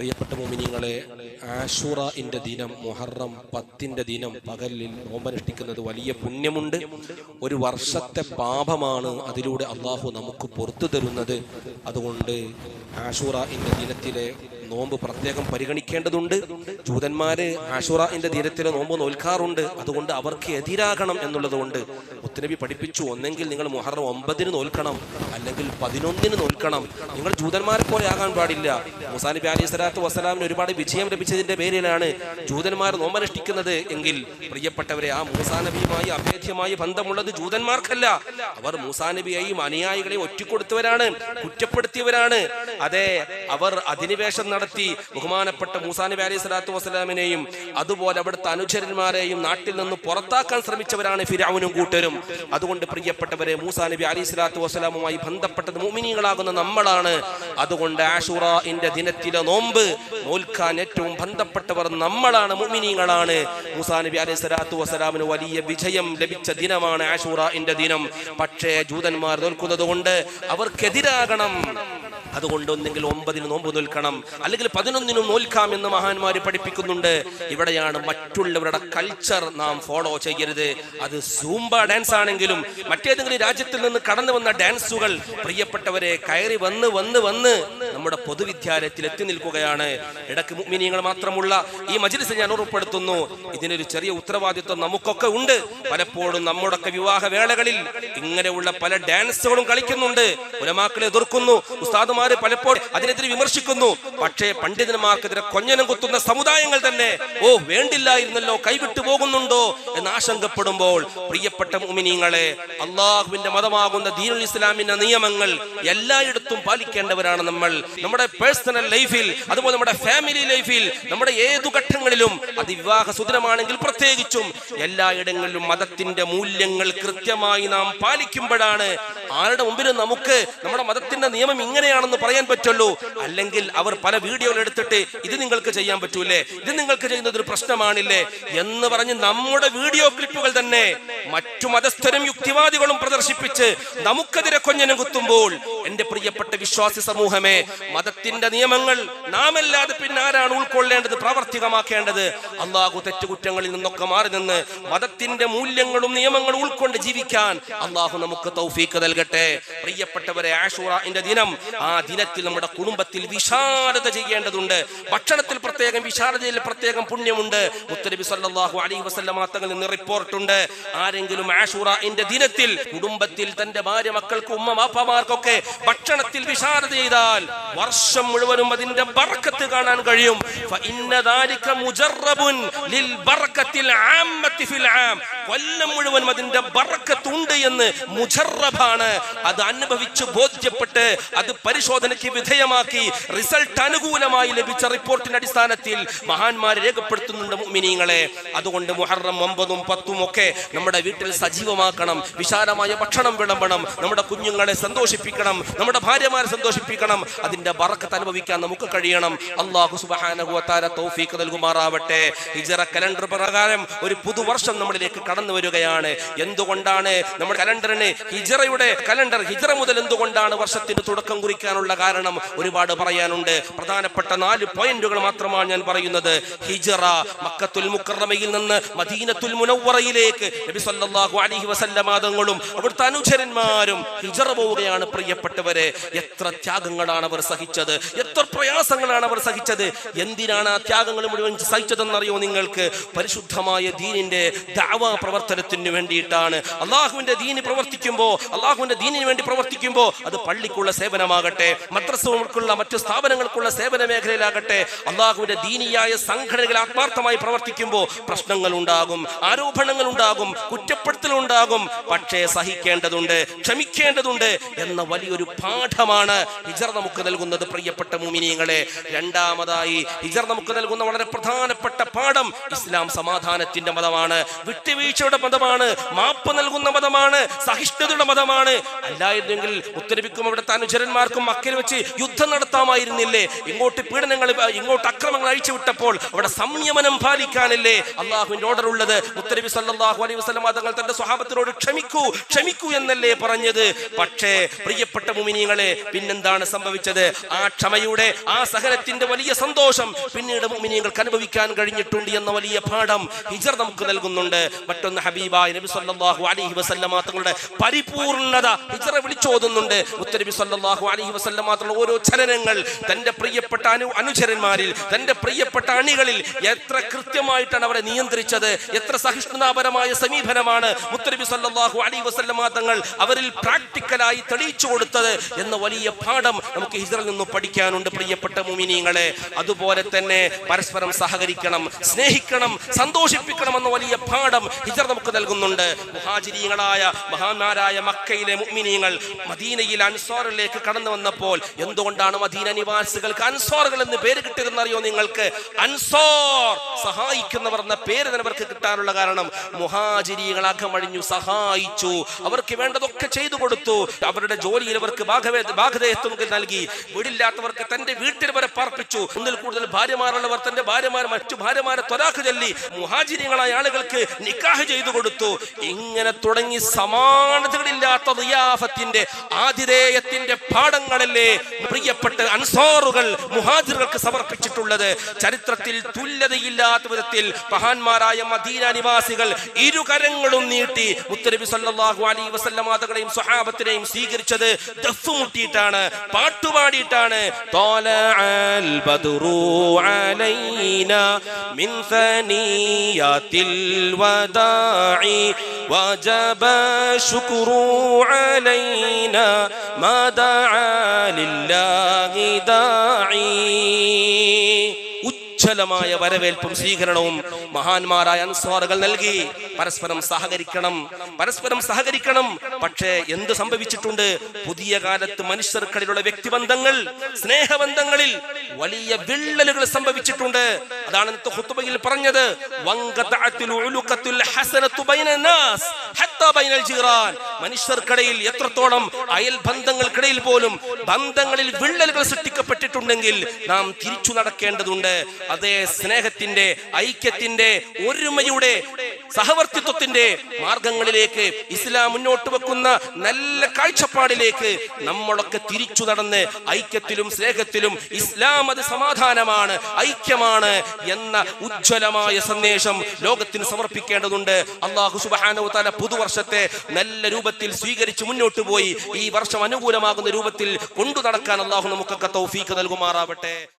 പ്രിയപ്പെട്ട മോമിനിങ്ങളെ ആഷുറന്റെ ദിനം മുഹറം പത്തിന്റെ ദിനം പകലിൽ നോമ്പനുഷ്ഠിക്കുന്നത് വലിയ പുണ്യമുണ്ട്. ഒരു വർഷത്തെ പാപമാണ് അതിലൂടെ അള്ളാഹു നമുക്ക് പുറത്തു തരുന്നത്. അതുകൊണ്ട് ആഷുറന്റെ ദിനത്തിലെ നോമ്പ് പ്രത്യേകം പരിഗണിക്കേണ്ടതുണ്ട്. ജൂതന്മാര് ആഷുറന്റെ ദിനത്തിലെ നോമ്പ് നോൽക്കാറുണ്ട്. അതുകൊണ്ട് അവർക്ക് എതിരാകണം എന്നുള്ളത് കൊണ്ട് മുത്തനബി പഠിപ്പിച്ചു ഒന്നെങ്കിൽ നിങ്ങൾ മുഹറം ഒമ്പതിന് നോൽക്കണം അല്ലെങ്കിൽ പതിനൊന്നിന് നോൽക്കണം. നിങ്ങൾ ജൂതന്മാരെ പോലെ ആകാൻ പാടില്ല. മുസാനിബി നബി അലൈഹി സ്വലാത്തു വസ്സലാമിന് ഒരുപാട് വിജയം ലഭിച്ചതിന്റെ പേരിലാണ് ജൂതന്മാർ നോമനുഷ്ഠിക്കുന്നത് എങ്കിൽ പ്രിയപ്പെട്ടവരെ ആ മൂസാ നബിയുമായി അഭേദ്യമായി ബന്ധമുള്ളത് ജൂതന്മാർക്കല്ല. അവർ മൂസാ നബിയെയും അനുയായികളെയും ഒറ്റിക്കൊടുത്തവരാണ് കുറ്റപ്പെടുത്തിയവരാണ്. അതെ അവർ അധിനിവേശം നടത്തി ബഹുമാനപ്പെട്ട മൂസാ നബി അലൈഹി സ്വലാത്തു വസ്സലാമിനെയും അതുപോലെ അവിടുത്തെ അനുചരന്മാരെയും നാട്ടിൽ നിന്ന് പുറത്താക്കാൻ ശ്രമിച്ചവരാണ് ഫിരാവുനും കൂട്ടരും. അതുകൊണ്ട് പ്രിയപ്പെട്ടവരെ മൂസാ നബി അലൈഹി സ്വലാത്തു വസ്സലാമുമായി ബന്ധപ്പെട്ടത് മോമിനികളാകുന്ന നമ്മളാണ്. അതുകൊണ്ട് ആഷുറാന്റെ ദിനത്തിലെ നോമ്പ് നോൽക്കാൻ ഏറ്റവും ബന്ധപ്പെട്ടവർ നമ്മളാണ് മുമിനീങ്ങളാണ് മൂസാ നബി അലൈഹി സ്വലാത്തു വസ്സലാമിന് വലിയ വിജയം ലഭിച്ച ദിനമാണ് ആഷുറാന്റെ ദിനം. പക്ഷേ ജൂതന്മാർ നോൽക്കുന്നത് കൊണ്ട് അവർക്കെതിരാകണം. അതുകൊണ്ട് ഒന്നെങ്കിൽ ഒമ്പതിന് നോമ്പ് നോൽക്കണം അല്ലെങ്കിൽ പതിനൊന്നിനും നോൽക്കാം എന്ന് മഹാന്മാര് പഠിപ്പിക്കുന്നുണ്ട്. ഇവിടെയാണ് മറ്റുള്ളവരുടെ കൾച്ചർ നാം ഫോളോ ചെയ്യരുത്. അത് സൂംബ ഡാൻസ് ആണെങ്കിലും മറ്റേതെങ്കിലും രാജ്യത്തിൽ നിന്ന് കടന്നു വന്ന ഡാൻസുകൾ പ്രിയപ്പെട്ടവരെ കയറി വന്ന് വന്ന് വന്ന് നമ്മുടെ പൊതുവിദ്യാലയത്തിൽ എത്തി നിൽക്കുകയാണ്. ഇടയ്ക്ക് മുഗ്മിനിയങ്ങൾ മാത്രമുള്ള ഈ മജിലിസ് ഞാൻ ഉറപ്പെടുത്തുന്നു ഇതിനൊരു ചെറിയ ഉത്തരവാദിത്വം നമുക്കൊക്കെ ഉണ്ട്. പലപ്പോഴും നമ്മുടെയൊക്കെ വിവാഹ വേളകളിൽ ഇങ്ങനെയുള്ള പല ഡാൻസുകളും കളിക്കുന്നുണ്ട്. ഉലമാക്കളെ എതിർക്കുന്നു. ഉസ്താദുമാര് പലപ്പോഴും അതിനെതിരെ വിമർശിക്കുന്നു. പക്ഷേ പണ്ഡിതന്മാർക്കെതിരെ കൊഞ്ഞനം കുത്തുന്ന സമുദായങ്ങൾ തന്നെ ഓ വേണ്ടില്ലായിരുന്നല്ലോ കൈവിട്ടു പോകുന്നുണ്ടോ? എന്ന് ആശങ്കപ്പെടുമ്പോൾ പ്രിയപ്പെട്ട മുമിനിങ്ങളെ അള്ളാഹുവിന്റെ മതമാകുന്ന ദീനുൽ ഇസ്ലാമിന്റെ നിയമങ്ങൾ എല്ലായിടത്തും പാലിക്കേണ്ടവരാണ് നമ്മൾ. നമ്മുടെ പേഴ്സണൽ ലൈഫിൽ അതുപോലെ നമ്മുടെ ഫാമിലി ലൈഫിൽ നമ്മുടെ ഏതു ഘട്ടങ്ങളിലും അത് വിവാഹ സുദിനമാണെങ്കിൽ പ്രത്യേകിച്ചും എല്ലായിടങ്ങളിലും മതത്തിന്റെ മൂല്യങ്ങൾ കൃത്യമായി നാം പാലിക്കുമ്പോഴാണ് ആരുടെ മുമ്പിലും നമുക്ക് നമ്മുടെ മതത്തിന്റെ നിയമം ഇങ്ങനെയാണെന്ന് പറയാൻ പറ്റുള്ളൂ. അല്ലെങ്കിൽ അവർ പല വീഡിയോകൾ എടുത്തിട്ട് ഇത് നിങ്ങൾക്ക് ചെയ്യാൻ പറ്റൂലേ ഇത് നിങ്ങൾക്ക് ചെയ്യുന്നത് ഒരു പ്രശ്നമാണില്ലേ എന്ന് പറഞ്ഞ് നമ്മുടെ വീഡിയോ ക്ലിപ്പുകൾ തന്നെ മറ്റു മതസ്ഥരും യുക്തിവാദികളും പ്രദർശിപ്പിച്ച് നമുക്കെതിരെ കൊഞ്ഞനം കുത്തുമ്പോൾ എന്റെ പ്രിയപ്പെട്ട വിശ്വാസി സമൂഹമേ മതത്തിന്റെ നിയമങ്ങൾ നാം അല്ലാതെ പിന്നെ ആരാണ് ഉൾക്കൊള്ളേണ്ടത് പ്രാവർത്തികമാക്കേണ്ടത്? അള്ളാഹു തെറ്റുകുറ്റങ്ങളിൽ നിന്നൊക്കെ മാറി നിന്ന് മതത്തിന്റെ മൂല്യങ്ങളും നിയമങ്ങളും ഉൾക്കൊണ്ട് ജീവിക്കാൻ അള്ളാഹു നമുക്ക് തൗഫീക്ക് നൽകട്ടെ. പ്രിയപ്പെട്ടവരെ ആഷുറാന്റെ ദിനം ആ ദിനത്തിൽ നമ്മുടെ കുടുംബത്തിൽ വിശാലത ചെയ്യേണ്ടതുണ്ട്. ഭക്ഷണത്തിൽ പ്രത്യേകം വിശാലതയിൽ പ്രത്യേകം പുണ്യമുണ്ട്. മുത്തനബി സല്ലാഹു അലൈഹി വസല്ലമ തങ്ങളിൽ നിന്ന് റിപ്പോർട്ടുണ്ട് ആരെങ്കിലും ആഷുറാന്റെ ദിനത്തിൽ കുടുംബത്തിൽ തന്റെ ഭാര്യ മക്കൾക്ക് ഉമ്മ മാപ്പമാർക്കൊക്കെ ഭക്ഷണത്തിൽ വിശാരത ചെയ്താൽ വർഷം മുഴുവനും അതിന്റെ ബർക്കത്ത് കാണാൻ കഴിയും. കൊല്ലം മുഴുവനും അതിന്റെ ബർക്കത്ത് ഉണ്ട് എന്ന് മുജറബാണ് അത് അനുഭവിച്ച് ബോധ്യപ്പെട്ട് അത് പരിശോധനയ്ക്ക് വിധേയമാക്കി റിസൾട്ട് അനുകൂലമായി ലഭിച്ച റിപ്പോർട്ടിന്റെ അടിസ്ഥാനത്തിൽ മഹാന്മാർ രേഖപ്പെടുത്തുന്നുണ്ട് മുഅ്മിനീങ്ങളെ. അതുകൊണ്ട് മുഹറം ഒമ്പതും പത്തും ഒക്കെ നമ്മുടെ വീട്ടിൽ സജീവമാക്കണം. വിശാലമായ ഭക്ഷണം വിളമ്പണം. നമ്മുടെ കുഞ്ഞുങ്ങളെ സന്തോഷിപ്പിക്കണം. നമ്മുടെ ഭാര്യമാരെ സന്തോഷിപ്പിക്കണം. അതിന്റെ ബറക്കത്ത് അനുഭവിക്കാൻ നമുക്ക് കഴിയണം. അള്ളാഹു സുബ്ഹാനഹു തോഫീക്ക് നൽകുമാറാവട്ടെ. ഹിജറ കലണ്ടർ പ്രകാരം ഒരു പുതുവർഷം നമ്മളിലേക്ക് കടന്നു വരികയാണ്. എന്തുകൊണ്ടാണ് നമ്മുടെ കലണ്ടറിന് ഹിജറയുടെ കലണ്ടർ ഹിജറ മുതൽ എന്തുകൊണ്ടാണ് വർഷത്തിന് തുടക്കം കുറിക്കാനുള്ള കാരണം ഒരുപാട് പറയാനുണ്ട്. പ്രധാനപ്പെട്ട നാല് പോയിന്റുകൾ മാത്രമാണ് ഞാൻ പറയുന്നത്. ഹിജറ മക്കത്തുൽ മുക്കറമയിൽ നിന്ന് മദീനത്തുൽ മുനവറയിലേക്ക് നബി സല്ലല്ലാഹു അലൈഹി വസല്ലമ തങ്ങളും അവിടുത്തെ അനുചരന്മാരും ഹിജറ പോവുകയാണ് പ്രിയപ്പെട്ടവരെ എത്ര ത്യാഗങ്ങളാണ് അവർ സഹിച്ചത്? എത്ര പ്രയാസങ്ങളാണ് അവർ സഹിച്ചത്? എന്തിനാണ് ആ ത്യാഗങ്ങൾ മുഴുവൻ സഹിച്ചതെന്നറിയോ നിങ്ങൾക്ക്? പരിശുദ്ധമായ ദീനിന്റെ ദാവാ പ്രവർത്തനത്തിന് വേണ്ടിയിട്ടാണ്. അള്ളാഹുവിന്റെ ദീന് പ്രവർത്തിക്കുമ്പോൾ അള്ളാഹുവിന്റെ ദീനിന് വേണ്ടി പ്രവർത്തിക്കുമ്പോൾ അത് പള്ളിക്കുള്ള സേവനമാകട്ടെ മദ്രസകൾക്കുള്ള മറ്റു സ്ഥാപനങ്ങൾക്കുള്ള സേവന മേഖലയിലാകട്ടെ അള്ളാഹുവിന്റെ ദീനിയായ സംഘടനകൾ ആത്മാർത്ഥമായി പ്രവർത്തിക്കുമ്പോൾ പ്രശ്നങ്ങൾ ഉണ്ടാകും ആരോപണങ്ങൾ ഉണ്ടാകും കുറ്റപ്പെടുത്തലുണ്ടാകും. പക്ഷേ സഹിക്കേണ്ടതുണ്ട് ക്ഷമിക്കേണ്ടതുണ്ട് എന്ന വലിയൊരു പാഠമാണ് ഹിജർ നമുക്ക് നൽകുന്നത് പ്രിയപ്പെട്ട മുമിനിയങ്ങളെ രണ്ടാമതായി ഹിജർ നമുക്ക് നൽകുന്ന വളരെ പ്രധാനപ്പെട്ട പാഠം ഇസ്ലാം സമാധാനത്തിന്റെ മതമാണ് വിട്ടുവീഴ്ചയുടെ മതമാണ് മാപ്പ് നൽകുന്ന മതമാണ് സഹിഷ്ണുതയുടെ മതമാണ്. അല്ലായിരുന്നെങ്കിൽ ഉത്തരവിക്കും അവിടുത്തെ അനുചരന്മാർക്കും മക്കയിൽ വെച്ച് യുദ്ധം നടത്താമായിരുന്നില്ലേ? ഇങ്ങോട്ട് പീഡനങ്ങൾ ഇങ്ങോട്ട് അക്രമങ്ങൾ അഴിച്ചു വിട്ടപ്പോൾ അവിടെ സംയമനം പാലിക്കാനല്ലേ? അള്ളാഹുവിന്റെ ഓർഡർ ഉള്ളത് മുത്തരബി സല്ലാഹു അലൈഹി വസല്ലം തങ്ങൾ തന്റെ സ്വഭാവത്തിനോട് ക്ഷമിക്കൂ ക്ഷമിക്കൂ എന്നല്ലേ പറഞ്ഞത്. പക്ഷേ പ്രിയപ്പെട്ട മുമിനികളെ പിന്നെന്താണ് സംഭവിച്ചത്? ആ ക്ഷമയുടെ ആ സഹനത്തിന്റെ വലിയ സന്തോഷം പിന്നീട് മുമിനിയങ്ങൾക്ക് അനുഭവിക്കാൻ കഴിഞ്ഞിട്ടുണ്ട് എന്ന വലിയ പാഠം ഹിജർ നമുക്ക് നൽകുന്നുണ്ട്. മറ്റൊന്ന് ഹബീബായ നബി സല്ലല്ലാഹു അലൈഹി വസല്ലമ തങ്ങളുടെ പരിപൂർണത ഹിജറ വിളിച്ചോതുന്നുണ്ട്. മുത്തനബി സല്ലല്ലാഹു അലൈഹി വസല്ലമ തങ്ങളുടെ ഓരോ ചലനങ്ങൾ തന്റെ പ്രിയപ്പെട്ട അനു അനുചരന്മാരിൽ തന്റെ പ്രിയപ്പെട്ട അണികളിൽ എത്ര കൃത്യമായിട്ടാണ് അവരെ നിയന്ത്രിച്ചത്? എത്ര സഹിഷ്ണുതാപരമായ സമീപനമാണ് മുത്തനബി സല്ലല്ലാഹു അലൈഹി വസല്ലമ തങ്ങൾ അവരിൽ പ്രാക്ടിക്കലായി തെളിയിച്ചു കൊടുത്തത് എന്ന വലിയ പാഠം നമുക്ക് ഹിജറിൽ നിന്നും പഠിക്കാനുണ്ട് പ്രിയപ്പെട്ട മുമിനീങ്ങളെ അതുപോലെ തന്നെ പരസ്പരം സഹകരിക്കണം സ്നേഹിക്കണം സന്തോഷിപ്പിക്കണം എന്ന വലിയ പാഠം ഹിജർ നമുക്ക് നൽകുന്നുണ്ട്. മഹാചിരിയങ്ങളായ മഹാന്മാരായ മക്കയിലെ മുഅ്മിനീങ്ങൾ മദീനയിൽ അൻസാറിലേക്ക് കടന്നു വന്നപ്പോൾ എന്തുകൊണ്ടാണ് മദീന നിവാസികൾക്ക് അൻസാറുകൾ എന്ന് പേര് കിട്ടിയതെന്നറിയോ നിങ്ങൾക്ക്? അൻസാർ സഹായിക്കുന്നവർ എന്ന പേര് അവർക്ക് കിട്ടാനുള്ള കാരണം മുഹാജിരീങ്ങൾ അകമഴിഞ്ഞു സഹായിച്ചു. അവർക്ക് വേണ്ടതൊക്കെ ചെയ്തു കൊടുത്തു. അവരുടെ ജോലിയിൽ അവർക്ക് ഭാഗവേ ഭാഗതയത്വം നൽകി. വീടില്ലാത്തവർക്ക് തന്റെ വീട്ടിൽ വരെ പാർപ്പിച്ചു. ഒന്നിൽ കൂടുതൽ ഭാര്യമാരുള്ളവർ തന്റെ ഭാര്യമാരെ മറ്റു ഭാര്യമാരെ ത്വരാക്ക് ചൊല്ലി മുഹാജിരികളായ ആളുകൾക്ക് നിക്കാഹ് ചെയ്തു കൊടുത്തു. ഇങ്ങനെ തുടങ്ങി സമാനതകളില്ലാത്ത റിയാഫത്തിന്റെ ആതിഥേയത്തിന്റെ പാഠങ്ങളല്ലേ പ്രിയപ്പെട്ട അൻസാറുകൾ മുഹാജിറുകൾക്ക് സമർപ്പിച്ചിട്ടുള്ളത്. ചരിത്രത്തിൽ തുല്യതയില്ലാത്ത വിധത്തിൽ മഹാന്മാരായ മദീന നിവാസികൾ ഇരുകരങ്ങളും നീട്ടി മുത്തനബി സല്ലാഹു അലൈ വസല്ലമ തങ്ങളെയും സ്വഹാബത്തിനെയും സ്വീകരിച്ചത് ദഫ് മുട്ടിയിട്ടാണ് പാട്ടുപാടിയിട്ടാണ് طلع البدر علينا من ثنيات الوداع وجب الشكر علينا ما دعا لله داعي ഉജ്ജ്വലമായ വരവേൽപ്പും സ്വീകരണവും മഹാന്മാരായ അൻസ്വാറുകൾ നൽകി പരസ്പരം സഹകരിക്കണം. പരസ്പരം സഹകരിക്കണം. പക്ഷേ എന്ത് സംഭവിച്ചിട്ടുണ്ട്? പുതിയ കാലത്ത് മനുഷ്യർക്കിടയിലുള്ള വ്യക്തിബന്ധങ്ങൾ സ്നേഹബന്ധങ്ങളിൽ വലിയ വിള്ളലുകൾ സംഭവിച്ചിട്ടുണ്ട്. അതാണ് ഹുത്തുബയിൽ പറഞ്ഞത്. മനുഷ്യർക്കിടയിൽ എത്രത്തോളം അയൽ ബന്ധങ്ങൾക്കിടയിൽ പോലും ബന്ധങ്ങളിൽ വിള്ളലുകൾ സൃഷ്ടിക്കപ്പെട്ടിട്ടുണ്ടെങ്കിൽ നാം തിരിച്ചു നടക്കേണ്ടതുണ്ട്. അതേ സ്നേഹത്തിന്റെ ഐക്യത്തിന്റെ ഒരുമയുടെ സഹവർത്തിത്വത്തിന്റെ മാർഗങ്ങളിലേക്ക് ഇസ്ലാം മുന്നോട്ട് വെക്കുന്ന നല്ല കാഴ്ചപ്പാടിലേക്ക് നമ്മളൊക്കെ തിരിച്ചു നടന്ന് ഐക്യത്തിലും സ്നേഹത്തിലും ഇസ്ലാം അത് സമാധാനമാണ് ഐക്യമാണ് എന്ന ഉജ്ജ്വലമായ സന്ദേശം ലോകത്തിന് സമർപ്പിക്കേണ്ടതുണ്ട്. അള്ളാഹു സുബാനോ തല പുതുവർഷത്തെ നല്ല രൂപത്തിൽ സ്വീകരിച്ച് മുന്നോട്ട് പോയി ഈ വർഷം അനുകൂലമാകുന്ന രൂപത്തിൽ കൊണ്ടു നടക്കാൻ അള്ളാഹു നമുക്കൊക്കെ തൗഫീക്ക് നൽകുമാറാവട്ടെ.